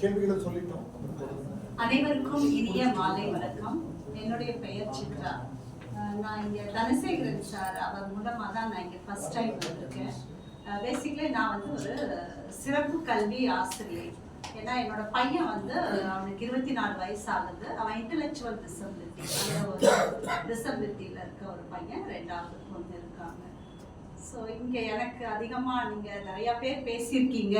கேள்விகளை சொல்லிட்டோம். அனைவருக்கும் இனிய மாலை வணக்கம். என்னுடைய பெயர் சித்ரா. நான் இங்க தனசேகரன் சார் அவர் மூலமா தான் நான் இங்க ஃபர்ஸ்ட் டைம் வந்திருக்கேன். பேசிக்கலி நான் வந்து ஒரு சிறப்பு கல்வி ஆசிரியை. ஏன்னா என்னோட பையன் வந்து அவனுக்கு இருபத்தி நாலு வயசு ஆகுது அவன் இன்டெலெக்சுவல் டிசபிலிட்டி அந்த ஒரு டிசபிலிட்டியில் இருக்க ஒரு பையன் ரெண்டாவது பொண்ணு இருக்காங்க. ஸோ இங்கே எனக்கு அதிகமாக நீங்கள் நிறையா பேர் பேசியிருக்கீங்க.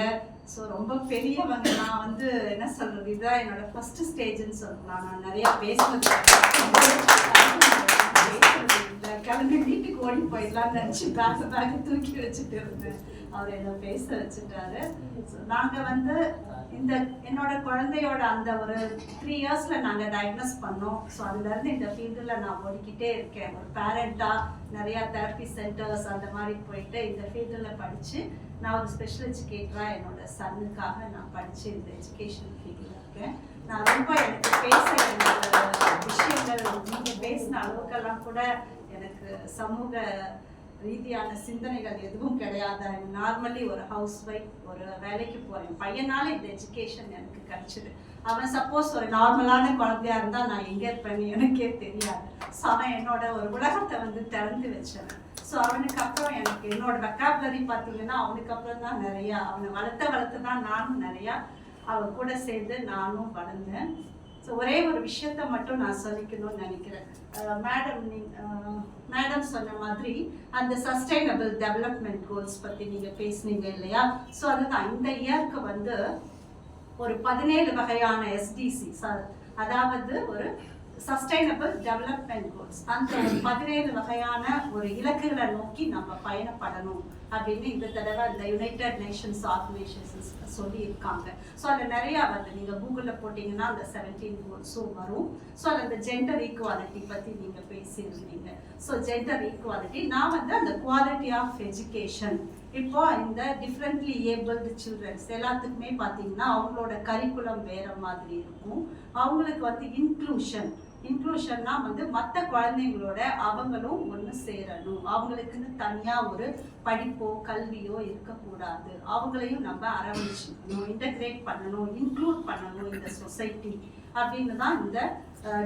ஸோ ரொம்ப பெரியவங்க. நான் வந்து என்ன சொல்கிறது இதுதான் என்னோட ஃபர்ஸ்ட் ஸ்டேஜ்னு சொல்லலாம். நான் நிறையா பேசுனது. கிளம்பி வீட்டுக்கு ஓடி போயிடலாம்னு நினச்சி பேச பேக தூக்கி வச்சுட்டு இருந்தேன். அவர் என்னை பேச வச்சுட்டாரு. நாங்கள் வந்து இந்த என்னோட குழந்தையோட அந்த ஒரு த்ரீ இயர்ஸ்ல நாங்க டயக்னோஸ் பண்ணோம். ஸோ அதுலேருந்து இந்த ஃபீல்டில் நான் ஓடிக்கிட்டே இருக்கேன். ஒரு பேரண்ட்டாக நிறைய தெரப்பி சென்டர்ஸ் அந்த மாதிரி போயிட்டு இந்த ஃபீல்டில் படிச்சு நான் ஒரு ஸ்பெஷல் எஜுகேட்டராக என்னோட சன்னுக்காக நான் படித்து இந்த எஜுகேஷன் ஃபீல்டில் இருக்கேன். நான் ரொம்ப எனக்கு பேச என்னோட விஷயங்கள் நீங்கள் பேசின அளவுக்கெல்லாம் கூட எனக்கு சமூக ரீதியான சிந்தனைகள் எதுவும் கிடையாது. நார்மலி ஒரு ஹவுஸ் ஒய்ஃப் ஒரு வேலைக்கு போகிறேன் பையனால இந்த எஜுகேஷன் எனக்கு கிடச்சிது. அவன் சப்போஸ் ஒரு நார்மலான குழந்தையா இருந்தால் நான் எங்கே இருப்பேன்னு எனக்கே தெரியாது. ஸோ அவன் என்னோட ஒரு உலகத்தை வந்து திறந்து வச்சவன். ஸோ அவனுக்கு அப்புறம் எனக்கு என்னோட வெக்காபுலரி பார்த்தீங்கன்னா அவனுக்கு அப்புறம் தான் நிறையா அவனை வளர்த்த வளர்த்து தான் நானும் நிறையா அவன் கூட சேர்ந்து நானும் வளர்ந்தேன். ஸோ ஒரே ஒரு விஷயத்த மட்டும் நான் சொல்லிக்கணும்னு நினைக்கிறேன். Uh, மேடம் மேடம் uh, சொன்ன மாதிரி அந்த சஸ்டைனபிள் டெவலப்மெண்ட் கோல்ஸ் பற்றி நீங்கள் பேசுனீங்க இல்லையா? ஸோ அதுதான். இந்த இயர்க்கு வந்து ஒரு பதினேழு வகையான எஸ்டிசி அதாவது ஒரு சஸ்டைனபிள் டெவலப்மெண்ட் கோல்ஸ் அந்த ஒரு பதினேழு வகையான ஒரு இலக்குகளை நோக்கி நம்ம பயணப்படணும் அப்படின்னு இந்த தடவை இந்த யுனைடெட் நேஷன்ஸ் ஆர்கனைசேஷன்ஸ் சொல்லி இருக்காங்க ஸோ அதில் நிறையா வந்து நீங்கள் கூகுளில் போட்டிங்கன்னா அந்த செவன்டீன் கோல்ஸும் வரும். ஸோ அதில் அந்த ஜெண்டர் ஈக்குவாலிட்டி பற்றி நீங்கள் பேசியிருந்தீங்க. ஸோ ஜெண்டர் ஈக்குவாலிட்டி நான் வந்து அந்த குவாலிட்டி ஆஃப் எஜுகேஷன் இப்போ இந்த டிஃப்ரெண்ட்லி ஏபிள்டு சில்ட்ரன்ஸ் எல்லாத்துக்குமே பார்த்தீங்கன்னா அவங்களோட கரிக்குலம் வேற மாதிரி இருக்கும். அவங்களுக்கு வந்து இன்க்ளூஷன் இன்க்ளூஷன்னா வந்து மற்ற குழந்தைங்களோட அவங்களும் ஒன்று சேரணும். அவங்களுக்குன்னு தனியாக ஒரு படிப்போ கல்வியோ இருக்கக்கூடாது. அவங்களையும் நம்ம அரவணைச்சிக்கணும் இன்டகிரேட் பண்ணணும் இன்க்ளூட் பண்ணணும் இந்த சொசைட்டி அப்படின்னு தான் இந்த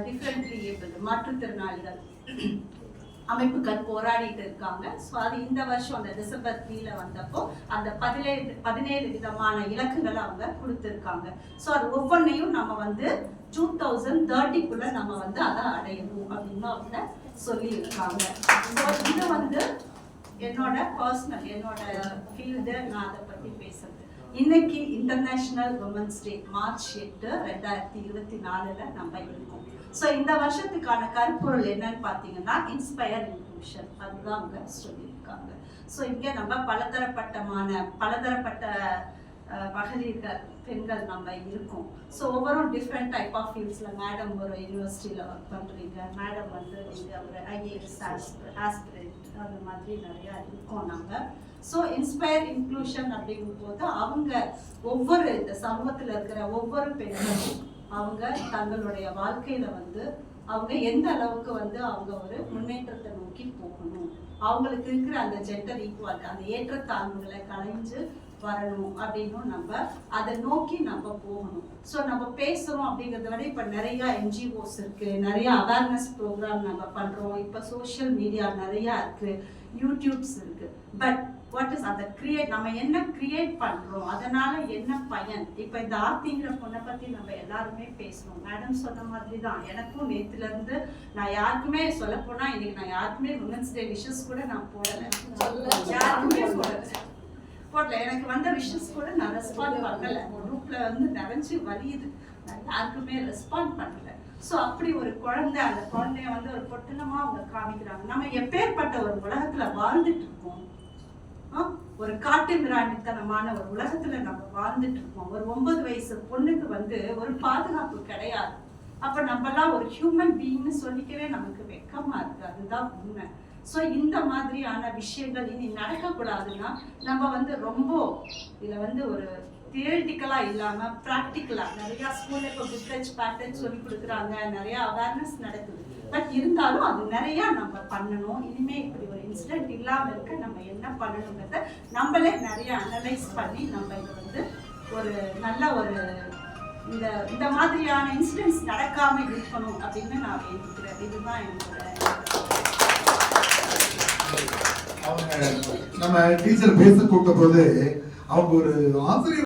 டிஃப்ரெண்ட்லி ஏபிள் மாற்றுத்திறனாளிகள். அமைப்புகள் போராடிட்டு இருக்காங்க. ஸோ அது இந்த வருஷம் அந்த டிசம்பர் த்ரீல வந்தப்போ அந்த பதினேழு பதினேழு விதமான இலக்குகளை அவங்க கொடுத்துருக்காங்க. ஸோ அது ஒவ்வொன்றையும் நம்ம வந்து டூ தௌசண்ட் தேர்ட்டிக்குள்ள நம்ம வந்து அதை அடையணும் அப்படின்னு அவங்க சொல்லியிருக்காங்க. ஸோ இது வந்து என்னோட பர்சனல் என்னோட ஃபீல்டு நான் அதை பற்றி பேசுறது. இன்னைக்கு இன்டர்நேஷனல் உமன்ஸ் டே மார்ச் எட்டு ரெண்டாயிரத்தி இருபத்தி நாலுல நம்ம இருக்கோம். ஸோ இந்த வருஷத்துக்கான கருப்பொருள் என்னன்னு பார்த்தீங்கன்னா இன்ஸ்பயர் இன்க்ளூஷன் அதுதான் அவங்க சொல்லியிருக்காங்க. ஸோ இங்கே நம்ம பலதரப்பட்டமான பலதரப்பட்ட மகளிர்கள் பெண்கள் நம்ம இருக்கோம். ஸோ ஒவ்வொரு டிஃப்ரெண்ட் டைப் ஆஃப் ஃபீல்ட்ஸில் மேடம் ஒரு யூனிவர்சிட்டியில் ஒர்க் பண்ணுறீங்க மேடம் வந்து நீங்கள் ஒரு ஐஏஎஸ் ஆஸ்பிரண்ட் அந்த மாதிரி நிறையா இருக்கோம் நாங்கள் ஸோ இன்ஸ்பயர் இன்க்ளூஷன் அப்படிங்கும் போது அவங்க ஒவ்வொரு இந்த சமூகத்தில் இருக்கிற ஒவ்வொரு பெண்களும் அவங்க தங்களுடைய வாழ்க்கையில வந்து அவங்க எந்த அளவுக்கு வந்து அவங்க ஒரு முன்னேற்றத்தை நோக்கி போகணும். அவங்களுக்கு இருக்கிற அந்த ஜெண்டர் ஈக்குவாலிட்டி அந்த ஏற்றத்தாழ்வுகளை களைஞ்சு வரணும் அப்படின்னும் நம்ம அதை நோக்கி நம்ம போகணும். ஸோ நம்ம பேசுகிறோம் அப்படிங்கிறத விட இப்போ நிறைய என்ஜிஓஸ் இருக்கு நிறைய அவேர்னஸ் ப்ரோக்ராம் நம்ம பண்ணுறோம் இப்போ சோஷியல் மீடியா நிறையா இருக்கு யூடியூப்ஸ் இருக்கு. பட் வாட் இஸ் அதை கிரியேட் நம்ம என்ன கிரியேட் பண்ணுறோம் அதனால என்ன பயன்? இப்போ இந்த ஆர்த்திங்கிற பொண்ணை பற்றி நம்ம எல்லாருமே பேசணும் மேடம் சொன்ன மாதிரி தான் எனக்கும் நேற்றுலேருந்து நான் யாருக்குமே சொல்ல போனால் இன்னைக்கு நான் யாருக்குமே உமன்ஸ் டே விஷஸ் கூட நான் போடல. யாருக்குமே போடலை. போடல. எனக்கு வந்த விஷஸ் கூட நான் ரெஸ்பாண்ட் பண்ணலை. குரூப்பில் வந்து நிறைஞ்சு வலியுது. நான் யாருக்குமே ரெஸ்பாண்ட் பண்ணல. ஸோ அப்படி ஒரு குழந்தை அந்த குழந்தைய வந்து ஒரு பொட்டுனமாக அவங்க காமிக்கிறாங்க. நம்ம எப்பேற்பட்ட ஒரு உலகத்தில் வாழ்ந்துட்டு இருக்கோம் ஒரு காட்டு மிராண்டித்தனமான ஒரு உலகத்துல நம்ம வாழ்ந்துட்டு இருக்கோம். ஒரு ஒன்பது வயசு பொண்ணுக்கு வந்து ஒரு பாதுகாப்பு கிடையாது. அப்ப நம்மலாம் ஒரு ஹியூமன் பீயிங்னு சொல்லிக்கவே நமக்கு வெக்கமா இருக்கு. அதுதான் உண்மை. ஸோ இந்த மாதிரியான விஷயங்கள் இனி நடக்கக்கூடாதுன்னா நம்ம வந்து ரொம்ப இதில் வந்து ஒரு தியரிட்டிக்கலா இல்லாம ப்ராக்டிக்கலா நிறைய ஸ்கூல்ல இப்போ புத்தேஜ் பேட்டர்ன் சொல்லி கொடுக்குறாங்க. நிறைய அவேர்னஸ் நடக்குது. பட் இருந்தாலும் அது நிறைய நம்ம பண்ணணும். இனிமே இப்படி இன்சிடென்ட் இல்லாமல் இருக்க நம்ம என்ன பண்ணணுங்கிறத நம்மளே நிறைய அனலைஸ் பண்ணி நம்ம இதை வந்து ஒரு நல்ல ஒரு இந்த இந்த மாதிரியான இன்சிடென்ட்ஸ் நடக்காம இருக்கணும் அப்படின்னு நான் வேண்டிக்கிறேன். இதுதான் என்னோட அவங்க நம்ம டீச்சர் பேச கூட்ட போது அவங்க ஒரு ஆசிரியர்